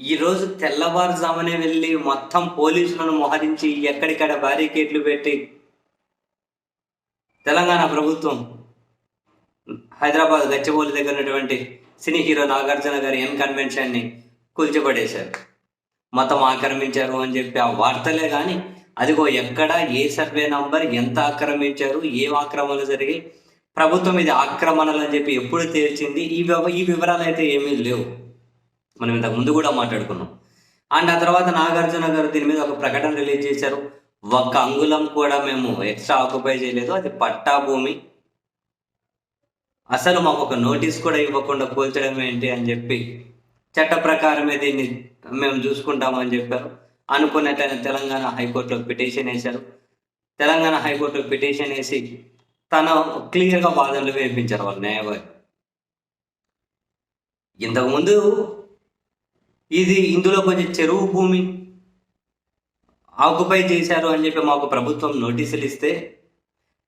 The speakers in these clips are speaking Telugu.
ఈరోజు తెల్లవారుజామునే వెళ్ళి మొత్తం పోలీసులను మోహరించి ఎక్కడిక్కడ బ్యారికేడ్లు పెట్టి తెలంగాణ ప్రభుత్వం హైదరాబాద్ గచ్చిబౌలి దగ్గర ఉన్నటువంటి సినీ హీరో నాగార్జున గారి ఎన్ కన్వెన్షన్ని కూల్చిపడేశారు. మతం ఆక్రమించారు అని చెప్పి ఆ వార్తలే కానీ అదిగో ఎక్కడ ఏ సర్వే నంబర్ ఎంత ఆక్రమించారు ఏ ఆక్రమణలు జరిగాయి ప్రభుత్వం ఇది ఆక్రమణలు అని చెప్పి ఎప్పుడు తేల్చింది ఈ వివ- ఈ వివరాలు అయితే ఏమీ లేవు. మనం ఇంతకు ముందు కూడా మాట్లాడుకున్నాం. అండ్ ఆ తర్వాత నాగార్జున గారు దీని మీద ఒక ప్రకటన రిలీజ్ చేశారు. ఒక్క అంగుళం కూడా మేము ఎక్స్ట్రా ఆక్యుపై చేయలేదు. అది పట్టా భూమి అసలు మాకు ఒక నోటీస్ కూడా ఇవ్వకుండా కూల్చడం ఏంటి అని చెప్పి చట్ట ప్రకారమే దీన్ని మేము చూసుకుంటామని చెప్పారు. అనుకున్నట్లయిన తెలంగాణ హైకోర్టులో పిటిషన్ వేశారు. తెలంగాణ హైకోర్టులో పిటిషన్ వేసి తన క్లియర్గా వాదనలు వేయించారు వాళ్ళు న్యాయవాది. ఇంతకుముందు ఇది ఇందులో కొంచెం చెరువు భూమి ఆక్యుపై చేశారు అని చెప్పి మాకు ప్రభుత్వం నోటీసులు ఇస్తే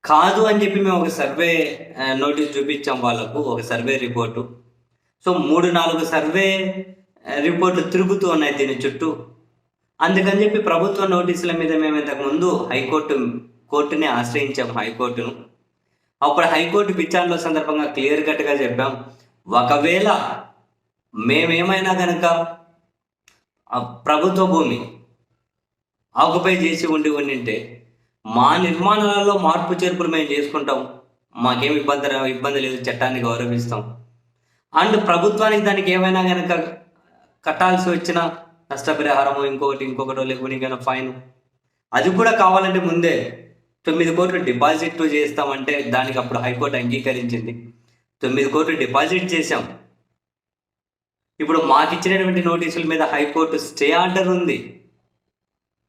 కాదు అని చెప్పి మేము ఒక సర్వే నోటీస్ చూపించాం వాళ్ళకు ఒక సర్వే రిపోర్టు. సో మూడు నాలుగు సర్వే రిపోర్ట్లు తిరుగుతూ ఉన్నాయి దీని చుట్టూ. అందుకని చెప్పి ప్రభుత్వ నోటీసుల మీద మేము ఇంతకుముందు హైకోర్టు కోర్టుని ఆశ్రయించాం హైకోర్టును. అప్పుడు హైకోర్టు విచారణల సందర్భంగా క్లియర్ కట్గా చెప్పాం. ఒకవేళ మేమేమైనా కనుక ప్రభుత్వ భూమి ఆకుపై చేసి ఉండి ఉండింటే మా నిర్మాణాలలో మార్పు చేర్పులు మేము చేసుకుంటాం. మాకేం ఇబ్బంది ఇబ్బంది లేదు చట్టాన్ని గౌరవిస్తాం. అండ్ ప్రభుత్వానికి దానికి ఏమైనా కనుక కట్టాల్సి వచ్చిన నష్టపరిహారము ఇంకొకటి ఇంకొకటో లేకపోతే ఇంకైనా ఫైన్. అది కూడా కావాలంటే ముందే తొమ్మిది కోట్లు డిపాజిట్ చేస్తామంటే దానికి అప్పుడు హైకోర్టు అంగీకరించింది. తొమ్మిది కోట్లు డిపాజిట్ చేశాం. ఇప్పుడు మాకు ఇచ్చినటువంటి నోటీసుల మీద హైకోర్టు స్టే ఆర్డర్ ఉంది.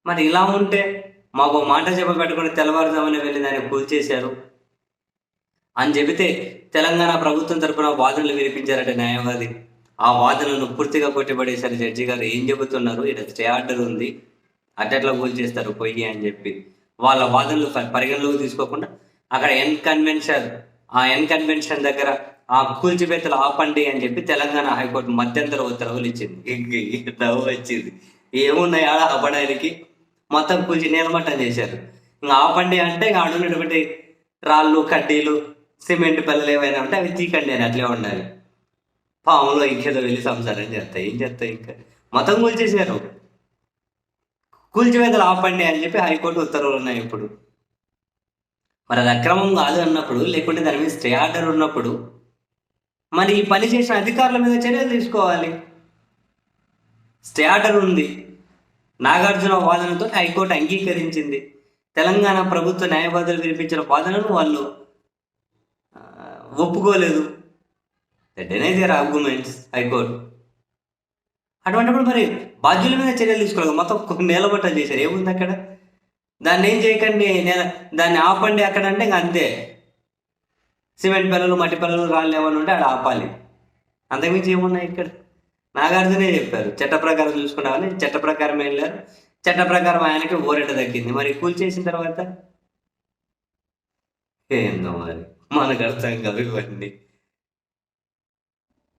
మరి ఇలా ఉంటే మాకు మాట చెప్పబెట్టుకుని తెల్లవారుజామున వెళ్ళి దాన్ని కూల్చేశారు అని చెబితే తెలంగాణ ప్రభుత్వం తరపున వాదనలు వినిపించారట న్యాయవాది. ఆ వాదనను పూర్తిగా కొట్టిపడేశారు జడ్జి గారు. ఏం చెబుతున్నారు? ఇక్కడ స్టే ఆర్డర్ ఉంది. అట్టెట్లా కూల్చేస్తారు పొయ్యి అని చెప్పి. వాళ్ళ వాదనలు పరిగణలోకి తీసుకోకుండా అక్కడ ఎన్ కన్వెన్షన్ ఆ ఎన్ కన్వెన్షన్ దగ్గర ఆ కూల్చివేతలు ఆపండి అని చెప్పి తెలంగాణ హైకోర్టు మధ్యంతర ఉత్తర్వులు ఇచ్చింది. ఇంక నవ్వు వచ్చింది. ఏమున్నాయి ఆడ ఆపడానికి? మొత్తం కూల్చి నీలమట్టం చేశారు. ఇంకా ఆపండి అంటే ఇంకా అడుగునటువంటి రాళ్ళు కడ్డీలు సిమెంట్ పిల్లలు ఏమైనా ఉంటే అవి తీకండి అని అట్లే ఉండాలి. పాములో ఇంకేదో వెళ్ళి సంసారం చేస్తాయి. ఏం చేస్తాయి ఇంకా? మొత్తం కూల్చేశారు. కూల్చివేతలు ఆపండి అని చెప్పి హైకోర్టు ఉత్తర్వులు ఉన్నాయి ఇప్పుడు. మరి అది అక్రమం కాదు అన్నప్పుడు లేకుంటే దాని మీద స్టే ఆర్డర్ ఉన్నప్పుడు మరి ఈ పని చేసిన అధికారుల మీద చర్యలు తీసుకోవాలి. స్టే ఆర్డర్ ఉంది. నాగార్జున వాదనతో హైకోర్టు అంగీకరించింది. తెలంగాణ ప్రభుత్వ న్యాయవాదులు వినిపించిన వాదనను వాళ్ళు ఒప్పుకోలేదు. Denies their arguments high court. అటువంటిప్పుడు మరి బాధ్యుల మీద చర్యలు తీసుకోవాలి మొత్తం నేలబట్టలు చేశారు. ఏముంది అక్కడ? దాన్ని ఏం చేయకండి? నేల దాన్ని ఆపండి అక్కడ అంటే ఇంక అంతే. సిమెంట్ పనులు మట్టి పనులు రాళ్ళు ఏమైనా ఉంటే ఆడ ఆపాలి. అంతకుమించి ఏమున్నాయి ఇక్కడ? నాగార్జునే చెప్పారు. చట్ట ప్రకారం చూసుకున్నామని చట్ట ప్రకారం వెళ్ళారు చట్ట ప్రకారం ఆయనకి ఓరెట దక్కింది. మరి కూల్ చేసిన తర్వాత? ఏందో మరి? మనకు అర్థం కాదు ఇవన్నీ.